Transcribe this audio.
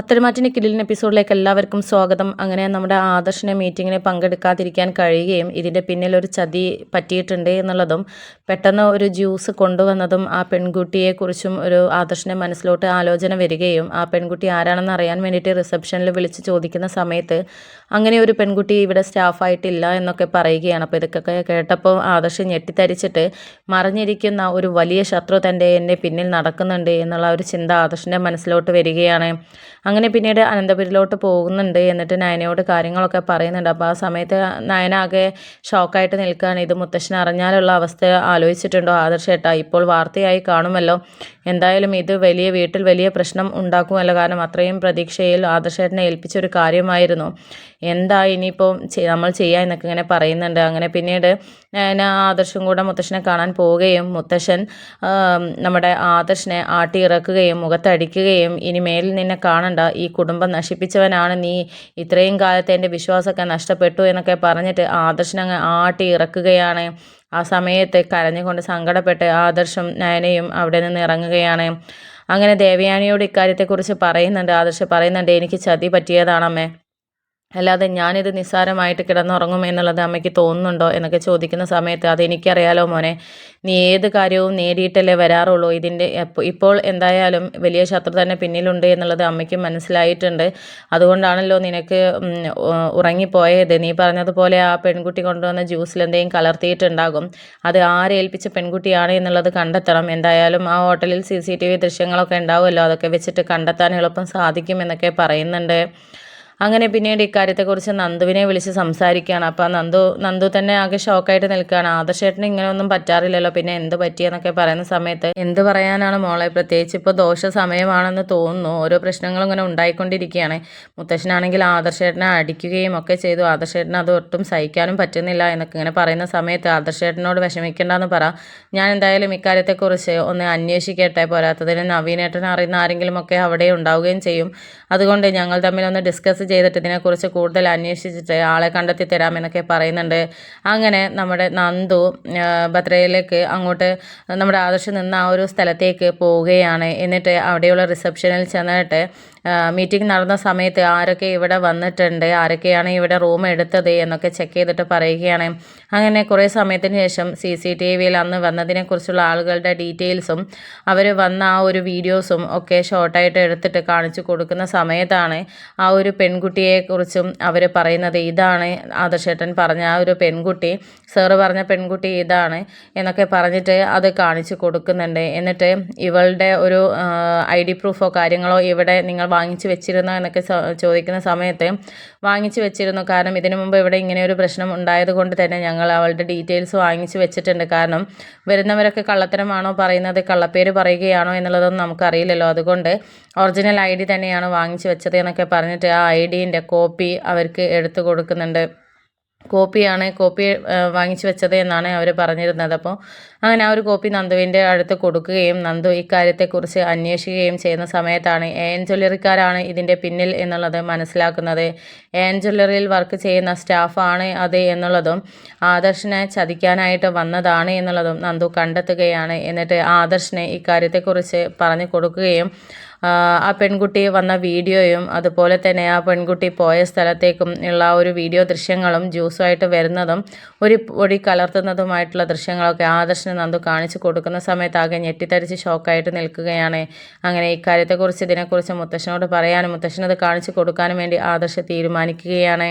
പത്തരമാറ്റിന്റെ കിടിലിൻ എപ്പിസോഡിലേക്ക് എല്ലാവർക്കും സ്വാഗതം. അങ്ങനെ നമ്മുടെ ആദർശിനെ മീറ്റിങ്ങിന് പങ്കെടുക്കാതിരിക്കാൻ കഴിയുകയും ഇതിന്റെ പിന്നിൽ ഒരു ചതി പറ്റിയിട്ടുണ്ട് എന്നുള്ളതും പെട്ടെന്ന് ഒരു ജ്യൂസ് കൊണ്ടുവന്നതും ആ പെൺകുട്ടിയെക്കുറിച്ചും ഒരു ആദർശിന്റെ മനസ്സിലോട്ട് ആലോചന വരികയും ആ പെൺകുട്ടി ആരാണെന്ന് അറിയാൻ വേണ്ടിയിട്ട് റിസപ്ഷനിൽ വിളിച്ച് ചോദിക്കുന്ന സമയത്ത് അങ്ങനെ ഒരു പെൺകുട്ടി ഇവിടെ സ്റ്റാഫായിട്ടില്ല എന്നൊക്കെ പറയുകയാണ്. അപ്പോൾ ഇതൊക്കെ കേട്ടപ്പോൾ ആദർശ് ഞെട്ടിത്തരിച്ചിട്ട് മറിഞ്ഞിരിക്കുന്ന ഒരു വലിയ ശത്രു തന്റെ എന്റെ പിന്നിൽ നടക്കുന്നുണ്ട് എന്നുള്ള ഒരു ചിന്ത ആദർശിന്റെ മനസ്സിലോട്ട് വരികയാണ്. അങ്ങനെ പിന്നീട് അനന്തപുരിലോട്ട് പോകുന്നുണ്ട് എന്നിട്ട് നയനയോട് കാര്യങ്ങളൊക്കെ പറയുന്നുണ്ട്. അപ്പോൾ ആ സമയത്ത് നയന ആകെ ഷോക്കായിട്ട് നിൽക്കുകയാണ്. ഇത് മുത്തശ്ശൻ അറിഞ്ഞാലുള്ള അവസ്ഥ ആലോചിച്ചിട്ടുണ്ടോ? ആദർശേട്ടാ ഇപ്പോൾ വാർത്തയായി കാണുമല്ലോ. എന്തായാലും ഇത് വലിയ വീട്ടിൽ വലിയ പ്രശ്നം ഉണ്ടാക്കുമല്ലോ. കാരണം അത്രയും പ്രതീക്ഷയിൽ ആദർശേട്ടനെ ഏൽപ്പിച്ചൊരു കാര്യമായിരുന്നു. എന്താ ഇനിയിപ്പോൾ നമ്മൾ ചെയ്യുക എന്നൊക്കെ ഇങ്ങനെ പറയുന്നുണ്ട്. അങ്ങനെ പിന്നീട് ഞാൻ ആദർശം കൂടെ മുത്തശ്ശനെ കാണാൻ പോവുകയും മുത്തശ്ശൻ നമ്മുടെ ആദർശനെ ആട്ടി ഇറക്കുകയും മുഖത്തടിക്കുകയും ഇനി മേലിൽ നിന്നെ കാണണ്ട ഈ കുടുംബം നശിപ്പിച്ചവനാണ് നീ. ഇത്രയും കാലത്തെ എന്റെ വിശ്വാസമൊക്കെ നഷ്ടപ്പെട്ടു എന്നൊക്കെ പറഞ്ഞിട്ട് ആദർശനങ്ങ് ആട്ടി ഇറക്കുകയാണ്. ആ സമയത്ത് കരഞ്ഞുകൊണ്ട് സങ്കടപ്പെട്ട് ആദർശം നയനയും അവിടെ നിന്ന് ഇറങ്ങുകയാണ്. അങ്ങനെ ദേവയാനിയോട് ഇക്കാര്യത്തെക്കുറിച്ച് പറയുന്നുണ്ട്. ആദർശം പറയുന്നുണ്ട് എനിക്ക് ചതി പറ്റിയതാണമ്മേ. അല്ലാതെ ഞാനിത് നിസ്സാരമായിട്ട് കിടന്നുറങ്ങും എന്നുള്ളത് അമ്മയ്ക്ക് തോന്നുന്നുണ്ടോ എന്നൊക്കെ ചോദിക്കുന്ന സമയത്ത് അതെനിക്കറിയാലോ മോനെ. നീ ഏത് കാര്യവും നേടിയിട്ടല്ലേ വരാറുള്ളൂ. ഇതിന്റെ ഇപ്പോൾ എന്തായാലും വലിയ ശത്രു തന്നെ പിന്നിലുണ്ട് എന്നുള്ളത് അമ്മയ്ക്ക് മനസ്സിലായിട്ടുണ്ട്. അതുകൊണ്ടാണല്ലോ നിനക്ക് ഉറങ്ങിപ്പോയത്. നീ പറഞ്ഞതുപോലെ ആ പെൺകുട്ടി കൊണ്ടുവന്ന ജ്യൂസിൽ എന്തെങ്കിലും കലർത്തിയിട്ടുണ്ടാകും. അത് ആരേൽപ്പിച്ച പെൺകുട്ടിയാണ് എന്നുള്ളത് കണ്ടെത്തണം. എന്തായാലും ആ ഹോട്ടലിൽ സി സി ടി വി ദൃശ്യങ്ങളൊക്കെ ഉണ്ടാവുമല്ലോ. അതൊക്കെ വെച്ചിട്ട് കണ്ടെത്താൻ എളുപ്പം സാധിക്കും എന്നൊക്കെ പറയുന്നുണ്ട്. അങ്ങനെ പിന്നീട് ഇക്കാര്യത്തെക്കുറിച്ച് നന്ദുവിനെ വിളിച്ച് സംസാരിക്കുകയാണ്. അപ്പോൾ നന്ദു നന്ദു തന്നെ ആകെ ഷോക്കായിട്ട് നിൽക്കുകയാണ്. ആദർശേട്ടന് ഇങ്ങനെയൊന്നും പറ്റാറില്ലല്ലോ. പിന്നെ എന്ത് പറ്റിയെന്നൊക്കെ പറയുന്ന സമയത്ത് എന്ത് പറയാനാണ് മോളെ? പ്രത്യേകിച്ച് ഇപ്പോൾ ദോഷ സമയമാണെന്ന് തോന്നുന്നു. ഓരോ പ്രശ്നങ്ങളും ഇങ്ങനെ ഉണ്ടായിക്കൊണ്ടിരിക്കുകയാണ്. മുത്തശ്ശനാണെങ്കിൽ ആദർശേട്ടനെ അടിക്കുകയും ഒക്കെ ചെയ്തു. ആദർശേട്ടന് അത് ഒട്ടും സഹിക്കാനും പറ്റുന്നില്ല എന്നൊക്കെ ഇങ്ങനെ പറയുന്ന സമയത്ത് ആദർശേട്ടനോട് വിഷമിക്കേണ്ടെന്ന് പറ. ഞാൻ എന്തായാലും ഇക്കാര്യത്തെക്കുറിച്ച് ഒന്ന് അന്വേഷിക്കട്ടെ. പോരാത്തതിന് നവീനേട്ടൻ അറിയുന്ന ആരെങ്കിലും ഒക്കെ അവിടെ ഉണ്ടാവുകയും ചെയ്യും. അതുകൊണ്ട് ഞങ്ങൾ തമ്മിൽ ഒന്ന് ഡിസ്കസ് ചെയ്തിട്ട് ഇതിനെക്കുറിച്ച് കൂടുതൽ അന്വേഷിച്ചിട്ട് ആളെ കണ്ടെത്തി തരാമെന്നൊക്കെ പറയുന്നുണ്ട്. അങ്ങനെ നമ്മുടെ നന്ദു ബത്രയിലേക്ക് അങ്ങോട്ട് നമ്മുടെ ആദർശം നിന്ന ആ ഒരു സ്ഥലത്തേക്ക് പോവുകയാണ്. എന്നിട്ട് അവിടെയുള്ള റിസപ്ഷനിൽ ചെന്നിട്ട് മീറ്റിംഗ് നടന്ന സമയത്ത് ആരൊക്കെ ഇവിടെ വന്നിട്ടുണ്ട് ആരൊക്കെയാണ് ഇവിടെ റൂം എടുത്തത് എന്നൊക്കെ ചെക്ക് ചെയ്തിട്ട് പറയുകയാണ്. അങ്ങനെ കുറേ സമയത്തിന് ശേഷം സി സി ടി വിയിൽ അന്ന് വന്നതിനെക്കുറിച്ചുള്ള ആളുകളുടെ ഡീറ്റെയിൽസും അവർ വന്ന ആ ഒരു വീഡിയോസും ഒക്കെ ഷോർട്ടായിട്ട് എടുത്തിട്ട് കാണിച്ചു കൊടുക്കുന്ന സമയത്താണ് ആ ഒരു പെൺകുട്ടിയെക്കുറിച്ചും അവർ പറയുന്നത് ഇതാണ്. ആദർശേട്ടൻ പറഞ്ഞ ആ ഒരു പെൺകുട്ടി സാറ് പറഞ്ഞ പെൺകുട്ടി ഇതാണ് എന്നൊക്കെ പറഞ്ഞിട്ട് അത് കാണിച്ചു കൊടുക്കുന്നുണ്ട്. എന്നിട്ട് ഇവളുടെ ഒരു ഐ ഡി പ്രൂഫോ കാര്യങ്ങളോ ഇവിടെ നിങ്ങൾ വാങ്ങിച്ചു വെച്ചിരുന്നോ എന്നൊക്കെ ചോദിക്കുന്ന സമയത്ത് വാങ്ങിച്ചു വെച്ചിരുന്നു. കാരണം ഇതിനു മുമ്പ് ഇവിടെ ഇങ്ങനെ ഒരു പ്രശ്നം ഉണ്ടായത് കൊണ്ട് തന്നെ ഞങ്ങൾ അവളുടെ ഡീറ്റെയിൽസ് വാങ്ങിച്ചു വെച്ചിട്ടുണ്ട്. കാരണം വരുന്നവരൊക്കെ കള്ളത്തരമാണോ പറയുന്നത് കള്ളപ്പേര് പറയുകയാണോ എന്നുള്ളതൊന്നും നമുക്കറിയില്ലല്ലോ. അതുകൊണ്ട് ഒറിജിനൽ ഐ ഡി തന്നെയാണ് വാങ്ങിച്ചു വെച്ചത് എന്നൊക്കെ പറഞ്ഞിട്ട് ആ ഐ ഡീന്റെ കോപ്പി അവർക്ക് എടുത്തു കൊടുക്കുന്നുണ്ട്. കോപ്പിയാണ് കോപ്പി വാങ്ങിച്ചു വെച്ചത് എന്നാണ് അവർ പറഞ്ഞിരുന്നത്. അപ്പോൾ അങ്ങനെ ആ ഒരു കോപ്പി നന്ദുവിന്റെ അടുത്ത് കൊടുക്കുകയും നന്ദു ഇക്കാര്യത്തെക്കുറിച്ച് അന്വേഷിക്കുകയും ചെയ്യുന്ന സമയത്താണ് എൻ ജ്വല്ലറിക്കാരാണ് ഇതിന്റെ പിന്നിൽ എന്നുള്ളത് മനസ്സിലാക്കുന്നത്. എൻ ജ്വല്ലറിയിൽ വർക്ക് ചെയ്യുന്ന സ്റ്റാഫാണ് അത് എന്നുള്ളതും ആദർശിനെ ചതിക്കാനായിട്ട് വന്നതാണ് എന്നുള്ളതും നന്ദു കണ്ടെത്തുകയാണ്. എന്നിട്ട് ആദർശിനെ ഇക്കാര്യത്തെക്കുറിച്ച് പറഞ്ഞു കൊടുക്കുകയും ആ പെൺകുട്ടി വന്ന വീഡിയോയും അതുപോലെ തന്നെ ആ പെൺകുട്ടി പോയ സ്ഥലത്തേക്കും ഉള്ള ഒരു വീഡിയോ ദൃശ്യങ്ങളും ജ്യൂസുമായിട്ട് വരുന്നതും ഒരു പൊടി കലർത്തുന്നതുമായിട്ടുള്ള ദൃശ്യങ്ങളൊക്കെ ആദർശന് നന്ദു കാണിച്ചു കൊടുക്കുന്ന സമയത്ത് ആകെ ഞെട്ടിത്തരിച്ച് ഷോക്കായിട്ട് നിൽക്കുകയാണ്. അങ്ങനെ ഇക്കാര്യത്തെക്കുറിച്ച് ഇതിനെക്കുറിച്ച് മുത്തശ്ശനോട് പറയാനും മുത്തശ്ശനത് കാണിച്ചു കൊടുക്കാനും വേണ്ടി ആദർശ തീരുമാനിക്കുകയാണ്.